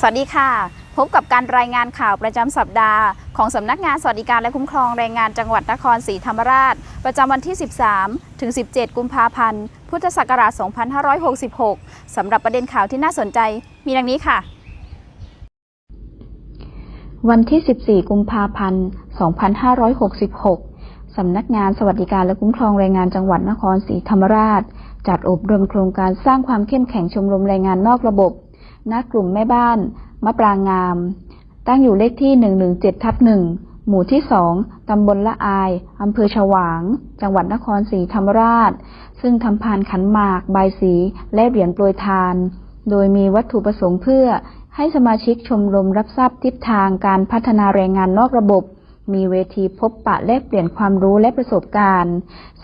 สวัสดีค่ะ พบกับการรายงานข่าวประจำสัปดาห์ ของสำนักงานสวัสดิการและคุ้มครองแรงงานจังหวัดนครศรีธรรมราช ประจำวันที่ 13 ถึง 17 กุมภาพันธ์ พุทธศักราช 2566 สำหรับประเด็นข่าวที่น่าสนใจ มีดังนี้ค่ะ วันที่ 14 กุมภาพันธ์ 2566 สำนักงานสวัสดิการและคุ้มครองแรงงานจังหวัดนครศรีธรรมราช จัดอบรมโครงการสร้างความเข้มแข็งชมรมแรงงานนอกระบบ ณกลุ่มแม่บ้านมะปรางงาม ตั้งอยู่เลขที่ 117ทับ1หมู่ที่ 2 ตำบลละอาย อำเภอฉวาง จังหวัดนครศรีธรรมราช ซึ่งทำพานขันหมาก ใบสี และเหรียญโปรยทาน โดยมีวัตถุประสงค์เพื่อให้สมาชิกชมรมรับทราบทิศทางการพัฒนาแรงงานนอกระบบ มีเวทีพบปะแลกเปลี่ยนความรู้และประสบการณ์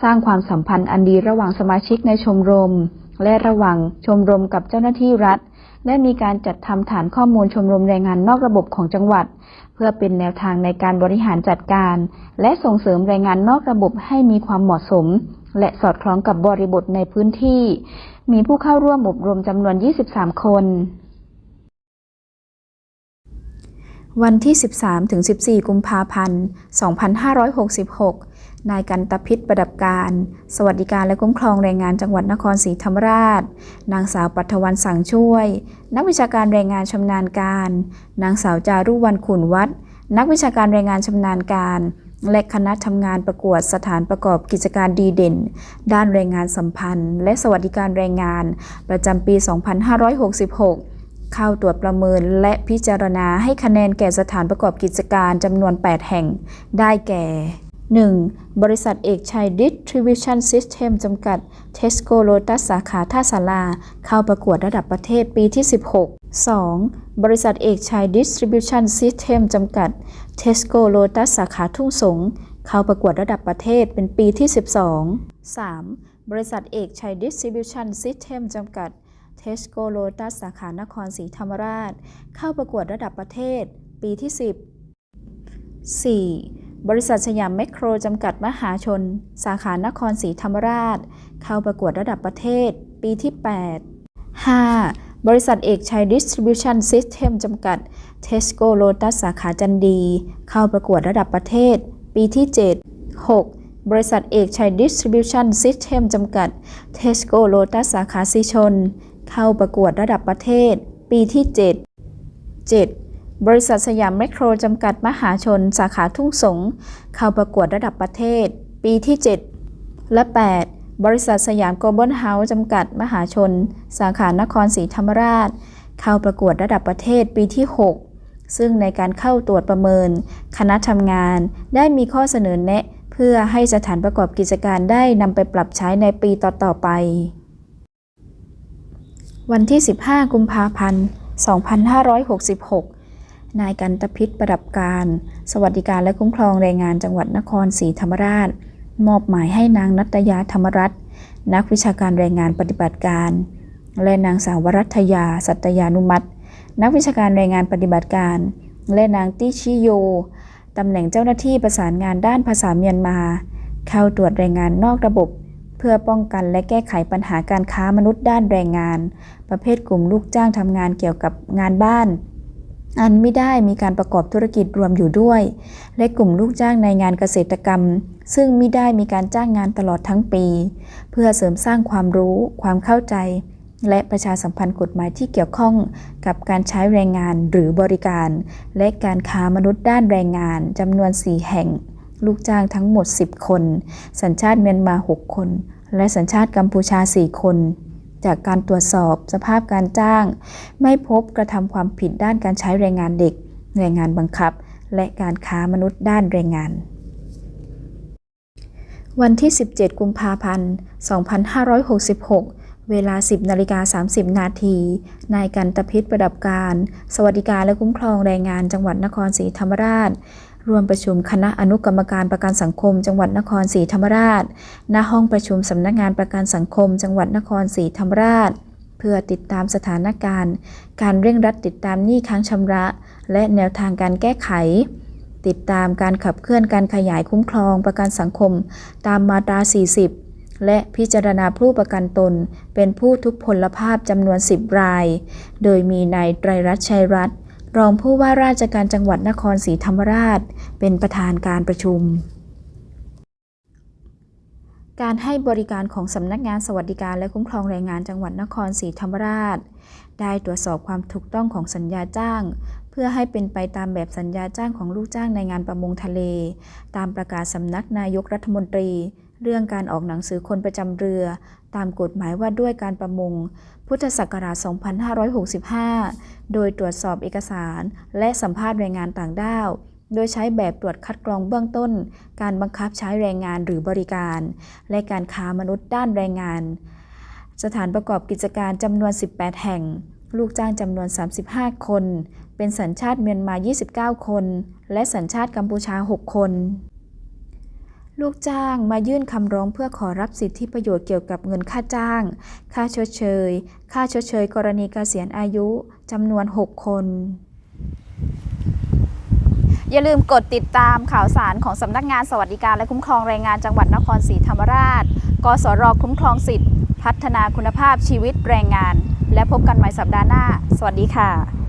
สร้างความสัมพันธ์อันดีระหว่างสมาชิกในชมรม และระหว่างชมรมกับเจ้าหน้าที่รัฐ และมีการจัดทำฐานข้อมูลชมรมแรงงานนอกระบบของจังหวัด เพื่อเป็นแนวทางในการบริหารจัดการ และส่งเสริมแรงงานนอกระบบให้มีความเหมาะสม และสอดคล้องกับบริบทในพื้นที่ มีผู้เข้าร่วมอบรมจำนวน 23 คน วันที่ 13-14 กุมภาพันธ์ 2566 นายกันตพิษประดับการ สวัสดิการและคุ้มครองแรงงานจังหวัดนครศรีธรรมราช นางสาวปัทวันสังช่วย นักวิชาการแรงงานชำนาญการ นางสาวจารุวรรณขุนวัด นักวิชาการแรงงานชำนาญการ และคณะทำงานประกวดสถานประกอบกิจการดีเด่น ด้านแรงงานสัมพันธ์ และสวัสดิการแรงงาน ประจำปี 2566เข้าตรวจประเมินและพิจารณาให้คะแนนแก่สถานประกอบกิจการจำนวน 8 แห่ง ได้แก่ 1. บริษัทเอกชัย Distribution System จำกัด Tesco Lotus สาขาท่าสาราเข้าประกวดระดับประเทศปีที่ 16 2. บริษัทเอกชัย Distribution System จำกัด Tesco Lotus สาขาทุ่งสง เข้าประกวดระดับประเทศเป็นปีที่ 12 3. บริษัทเอกชัย Distribution System จำกัด Tesco Lotus สาขานครศรีธรรมราช เข้าประกวดระดับประเทศ ปีที่ 10 4. บริษัทสยามแมคโครจำกัดมหาชน สาขานครศรีธรรมราช เข้าประกวดระดับประเทศ ปีที่ 8 5. บริษัทเอกชัย Distribution System จำกัด Tesco Lotus สาขาจันดี เข้าประกวดระดับประเทศ ปีที่ 7 6. บริษัทเอกชัย Distribution System จำกัด Tesco Lotus สาขาสีชน เข้าประกวดระดับประเทศ ปีที่ 7 7. บริษัทสยามแมคโครจำกัดมหาชน สาขาทุ่งสง เข้าประกวดระดับประเทศ ปีที่ 7 และ 8. บริษัทสยามโกลบอลเฮาส์จำกัดมหาชน สาขานครศรีธรรมราช เข้าประกวดระดับประเทศปีที่ 6 ซึ่งในการเข้าตรวจประเมิน คณะทำงานได้มีข้อเสนอแนะ เพื่อให้สถานประกอบกิจการได้นำไปปรับใช้ในปีต่อๆไป วันที่ 15 กุมภาพันธ์ 2566 นายกันตพิษประดับการ สวัสดิการและคุ้มครองแรงงานจังหวัดนครศรีธรรมราช มอบหมายให้นางนัตยาธรรมรัตน์นักวิชาการแรงงานปฏิบัติการ และนางสาววรัตยา สัตยานุมัติ นักวิชาการแรงงานปฏิบัติการ และนางติชิโยตำแหน่งเจ้าหน้าที่ประสานงานด้านภาษาเมียนมา เข้าตรวจแรงงานนอกระบบ เพื่อป้องกันและแก้ไขปัญหาการค้ามนุษย์ด้านแรงงาน ประเภทกลุ่มลูกจ้างทำงานเกี่ยวกับงานบ้าน อันไม่ได้มีการประกอบธุรกิจรวมอยู่ด้วย และกลุ่มลูกจ้างในงานเกษตรกรรม ซึ่งไม่ได้มีการจ้างงานตลอดทั้งปี เพื่อเสริมสร้างความรู้ ความเข้าใจ และประชาสัมพันธ์กฎหมายที่เกี่ยวข้องกับการใช้แรงงานหรือบริการ และการค้ามนุษย์ด้านแรงงานจำนวน 4 แห่ง ลูกจ้างทั้งหมด 10 คน สัญชาติเมียนมา 6 คน และสัญชาติกัมพูชา 4 คน จากการตรวจสอบสภาพการจ้าง ไม่พบกระทำความผิดด้านการใช้แรงงานเด็ก แรงงานบังคับ และการค้ามนุษย์ด้านแรงงาน วันที่ 17 กุมภาพันธ์ 2566เวลา 10นาฬิกา30 นาที นายกันตพิษประดับการ สวัสดิการและคุ้มครองแรงงานจังหวัดนครศรีธรรมราช ร่วมประชุมคณะอนุกรรมการประกันสังคม จังหวัดนครศรีธรรมราช ณ ห้องประชุมสำนักงานประกันสังคม จังหวัดนครศรีธรรมราช เพื่อติดตามสถานการณ์ การเร่งรัดติดตามหนี้ค้างชำระ และแนวทางการแก้ไข ติดตามการขับเคลื่อนการขยายคุ้มครองประกันสังคม ตามมาตรา 40 และพิจารณาผู้ประกันตน เป็นผู้ทุพพลภาพจำนวน 10 ราย โดยมีนายไตรรัตน์ชัยรัตน์ รองผู้ว่าราชการจังหวัดนครศรีธรรมราช เป็นประธานการประชุม การให้บริการของสำนักงานสวัสดิการและคุ้มครองแรงงานจังหวัดนครศรีธรรมราช ได้ตรวจสอบความถูกต้องของสัญญาจ้าง เพื่อให้เป็นไปตามแบบสัญญาจ้างของลูกจ้างในงานประมงทะเล ตามประกาศสำนักนายกรัฐมนตรี เรื่องการออกหนังสือคนประจำเรือ ตามกฎหมายว่าด้วยการประมง พุทธศักราช 2565 โดยตรวจสอบเอกสาร และสัมภาษณ์แรงงานต่างด้าว โดยใช้แบบตรวจคัดกรองเบื้องต้น การบังคับใช้แรงงานหรือบริการ และการค้ามนุษย์ด้านแรงงาน สถานประกอบกิจการจำนวน 18 แห่ง ลูกจ้างจำนวน 35 คน เป็นสัญชาติเมียนมา 29 คน และสัญชาติกัมพูชา 6 คน ลูกจ้างมายื่นคำร้องเพื่อขอรับสิทธิประโยชน์เกี่ยวกับเงินค่าจ้าง ค่าชดเชย ค่าชดเชยกรณีเกษียณอายุจำนวน 6 คน อย่าลืมกดติดตามข่าวสารของสำนักงานสวัสดิการและคุ้มครองแรงงานจังหวัดนครศรีธรรมราช กสรคุ้มครองสิทธิพัฒนาคุณภาพชีวิตแรงงาน และพบกันใหม่สัปดาห์หน้า สวัสดีค่ะ